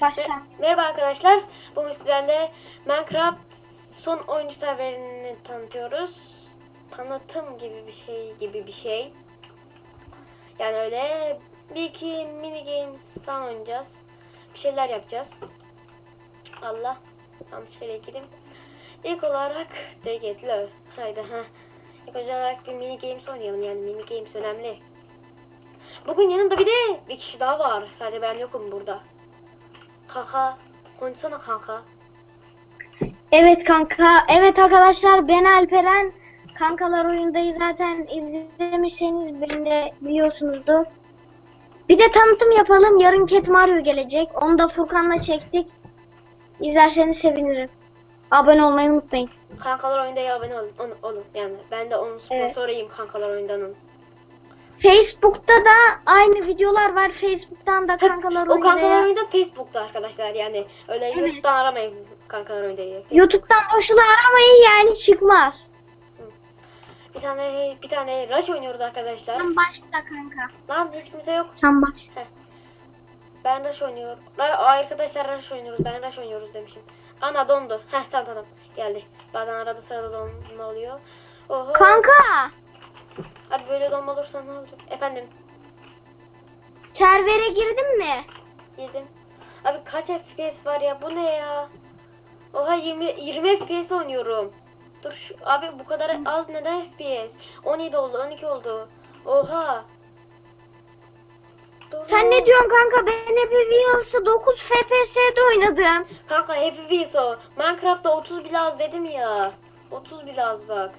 Başla. Me- Merhaba arkadaşlar. Bugün sizlerle Minecraft son oyuncu serverini tanıtıyoruz. Tanıtım gibi bir şey gibi bir şey. Yani öyle bir iki mini games falan oynayacağız. Bir şeyler yapacağız. Allah yanlış yere girdim. İlk olarak de get low. Haydi ha. İlk olarak bir mini games oynayalım yani mini games önemli. Bugün yanında bir de bir kişi daha var. Sadece ben yokum burada. Kanka konuşsana kanka. Evet kanka. Evet arkadaşlar ben Alperen. Kankalar oyundayı zaten izlemişseniz beni biliyorsunuzdur. Bir de tanıtım yapalım. Yarın Cat Mario gelecek. Onu da Furkan'la çektik. İzlerseniz sevinirim. Abone olmayı unutmayın. Kankalar oyunda ya abone olun, olun. Yani ben de onun Evet. sponsoruyum kankalar oyundanın. Facebook'ta da aynı videolar var. Facebook'tan da kankalar o kankalar oyunda. oyunda Facebook'ta arkadaşlar yani öyle Evet. YouTube'dan aramayın kankalar oyunda. diye. YouTube'dan boşuna aramayın yani çıkmaz. Bir tane bir tane Rush oynuyoruz arkadaşlar. Sen başla kanka. Lan hiç kimse yok. Sen baş. Ben Rush oynuyorum. Arkadaşlar Rush oynuyoruz. Ben Rush oynuyoruz demişim. Ana dondu. Heh tamam tamam. Geldi. Bazen arada sırada donma oluyor. Oho. Kanka Abi böyle donma olursa ne olacak? Efendim servere girdin mi? girdim. Abi kaç FPS var ya? Bu ne ya? Oha 20 20 FPS oynuyorum. Dur şu, abi bu kadar az neden FPS? 17 oldu, 12 oldu. Oha. Dur. Sen ne diyorsun kanka? Ben hep Wheels'ı 9 FPS'de oynadım. Kanka Happy Wheels o. Minecraft'ta 30 bile az dedim ya. 30 bile az bak.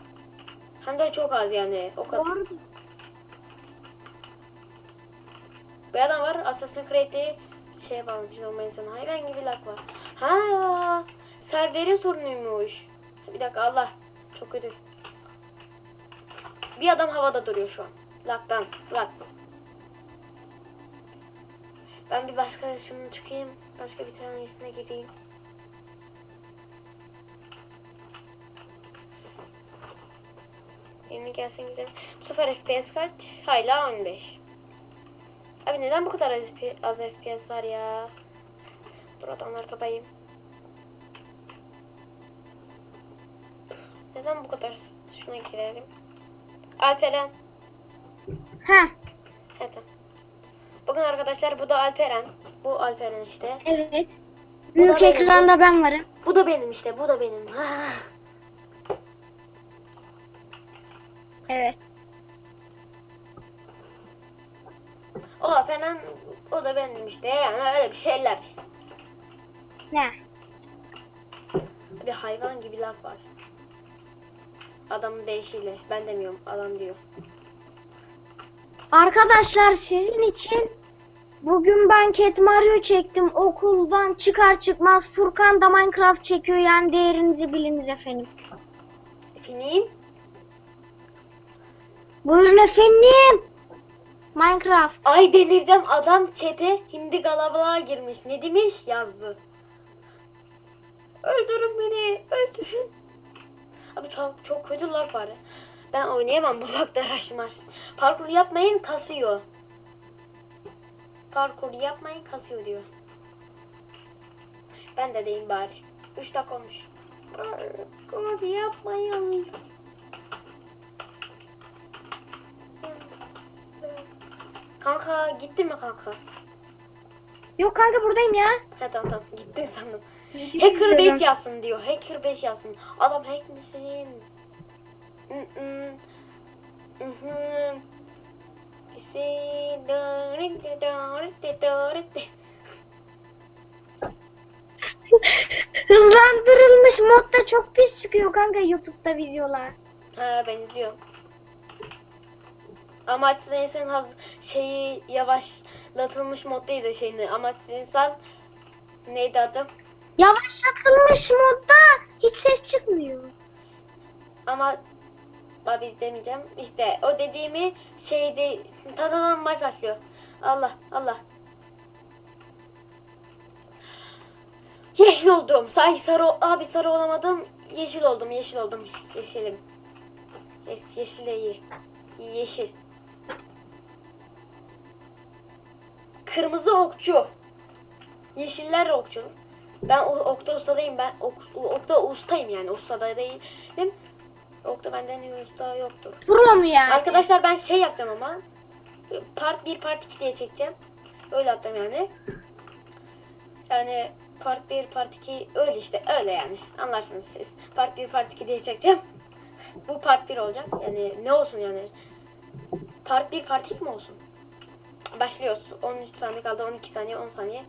Hem de çok az yani. O kadar. Doğru. Bir adam var Assassin's Creed'de şey bağlamış normal insan hayvan gibi lag var. Ha serverin sorunuymuş. Bir dakika Allah çok kötü. Bir adam havada duruyor şu an. Lag'dan. Lag. Ben bir başka şunu çıkayım. Başka bir tanesine gireyim. Yeni gelsin gidelim. Bu sefer FPS kaç? Hala 15. Abi neden bu kadar az, az FPS var ya? Dur adamlar kapayım. Neden bu kadar? Şuna girelim. Alperen. Heh. Evet. Bugün arkadaşlar bu da Alperen. Bu Alperen işte. Evet. Büyük benim. ekranda ben varım. Bu da benim işte. Bu da benim. Evet. o Alperen o da benim işte. Yani öyle bir şeyler. Ne? Bir hayvan gibi laf var. Adamın değişiyle. Ben demiyorum. Adam diyor. Arkadaşlar sizin için bugün ben Cat Mario çektim. Okuldan çıkar çıkmaz Furkan da Minecraft çekiyor. Yani değerinizi biliniz efendim. Efendim? Buyurun efendim. Minecraft. Ay delireceğim. Adam çete hindi galabala girmiş. Ne demiş? Yazdı. Öldürün beni. Öldürün. Abi çok, çok kötü var. Ben oynayamam bu lagda raşmar. Parkur yapmayın kasıyor. Parkur yapmayın kasıyor diyor. Ben de deyim bari. 3 dakika olmuş. Parkur yapmayın. Kanka gitti mi kanka? Yok kanka buradayım ya. Ha tamam tamam gittin sandım. Hacker 5 yazsın diyor. Hacker 5 yazsın. Adam hack misin? Mm, mm. Mhm. Hızlandırılmış modda çok pis çıkıyor kanka YouTube'da videolar. Ha ben izliyorum. Amaçsız insan haz şeyi yavaşlatılmış moddaydı şeyini. Amaçsız insan neydi adı? Yavaşlatılmış modda hiç ses çıkmıyor. Ama abi demeyeceğim. İşte o dediğimi şeyde tadanan maç başlıyor. Allah Allah. Yeşil oldum. Sahi sarı abi sarı olamadım. Yeşil oldum. Yeşil oldum. Yeşilim. Yes, yeşil iyi. Yeşil. Kırmızı okçu. Yeşiller okçul. Ben okta ustadayım. Ben ok, okta ustayım yani. Ustada değilim. Okta benden iyi usta yoktur. Pro mu yani? Arkadaşlar ben şey yapacağım ama. Part 1 part 2 diye çekeceğim. Öyle yapacağım yani. Yani part 1 part 2 öyle işte öyle yani. Anlarsınız siz. Part 1 part 2 diye çekeceğim. Bu part 1 olacak. Yani ne olsun yani. Part 1 part 2 mi olsun? Başlıyoruz. 13 saniye kaldı. 12 saniye 10 saniye.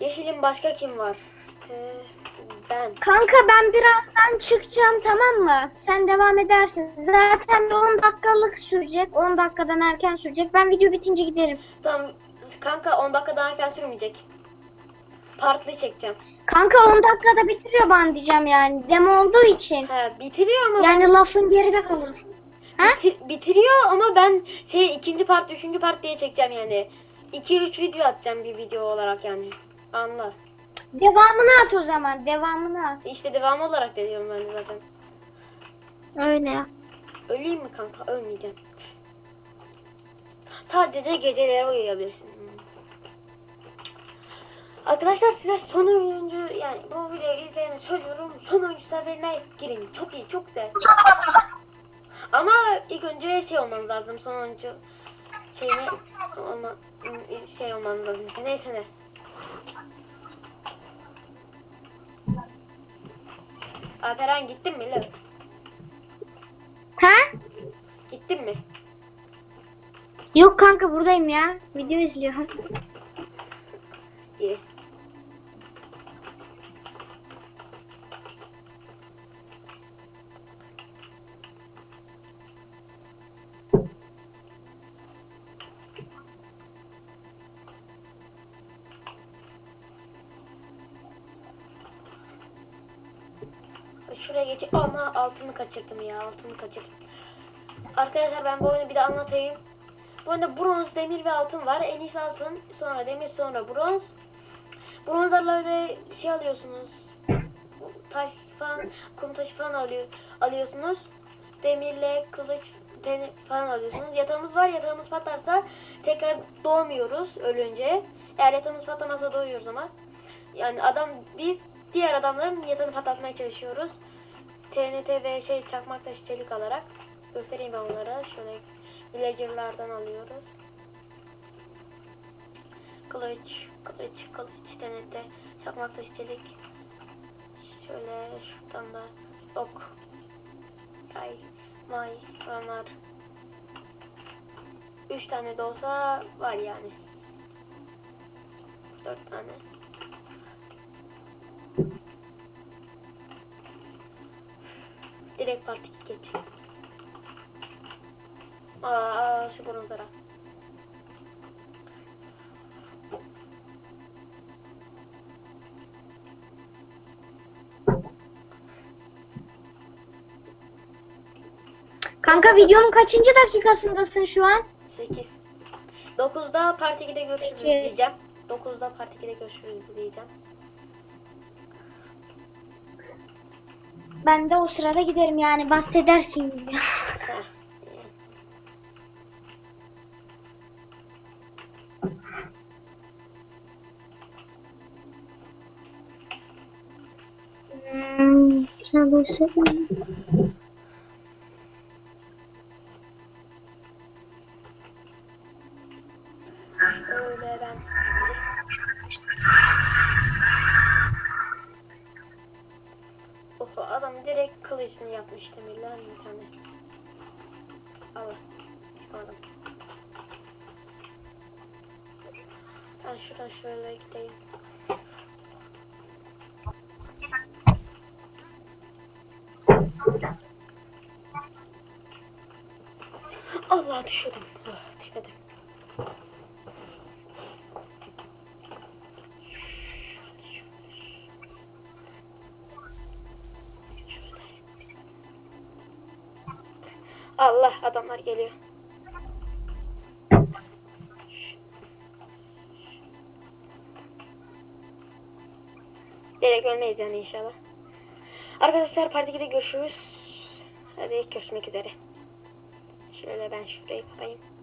Yeşilin başka kim var? Ee, ben. Kanka ben birazdan çıkacağım tamam mı? Sen devam edersin. Zaten bir 10 dakikalık sürecek. 10 dakikadan erken sürecek. Ben video bitince giderim. Tamam kanka 10 dakikadan erken sürmeyecek. Partlı çekeceğim. Kanka 10 dakikada bitiriyor ben diyeceğim yani. Demo olduğu için. He bitiriyor ama Yani lafın geride kalır. Ha? Bitir- bitiriyor ama ben şey ikinci part, üçüncü part diye çekeceğim yani. 2-3 video atacağım bir video olarak yani. Anla. Devamını at o zaman. Devamını at. İşte devam olarak da diyorum ben de zaten. Öyle. Öleyim mi kanka? Ölmeyeceğim. Sadece geceleri uyuyabilirsin. Arkadaşlar size son oyuncu yani bu videoyu izleyene söylüyorum. Son oyuncu serverine girin. Çok iyi, çok güzel. Ama ilk önce şey olmanız lazım. Son oyuncu şeyine olma, şey olmanız lazım. İşte neyse ne. Alperen gittin mi lan? Ha? Gittin mi? Yok kanka buradayım ya. Video izliyorum. İyi. Şuraya geç. Ama altını kaçırdım ya. Altını kaçırdım. Arkadaşlar ben bu oyunu bir de anlatayım. Bu oyunda bronz, demir ve altın var. En iyisi altın, sonra demir, sonra bronz. Bronzlarla öyle şey alıyorsunuz. Taş falan, kum taşı falan alıyor, alıyorsunuz. Demirle kılıç falan alıyorsunuz. Yatağımız var. Yatağımız patlarsa tekrar doğmuyoruz ölünce. Eğer yatağımız patlamazsa doğuyoruz ama. Yani adam biz diğer adamların yatağını patlatmaya çalışıyoruz. TNT ve şey çakmak taşı çelik alarak. Göstereyim ben onlara. Şöyle villagerlardan alıyoruz. Kılıç, kılıç, kılıç, TNT, çakmak taşı çelik. Şöyle şuradan da ok. Ay, may, onlar. Üç tane de olsa var yani. Dört tane. Direkt part 2 geçecek. Aa, şu bronzlara. Kanka videonun kaçıncı dakikasındasın şu an? 8. 9'da part 2'de görüşürüz diyeceğim. 9'da part 2'de görüşürüz diyeceğim. Ben de o sırada giderim yani bahsedersin. Heh. Hmm. Şöyle direkt kılıcını yapmış demirler bir tane. Allah. Çıkamadım. Ben şuradan şöyle gideyim. Allah düşürdüm. Oh, düşmedim. Adamlar geliyor. Direkt ölmeyiz yani inşallah. Arkadaşlar part 2'de görüşürüz. Hadi görüşmek üzere. Şöyle ben şurayı kapayım.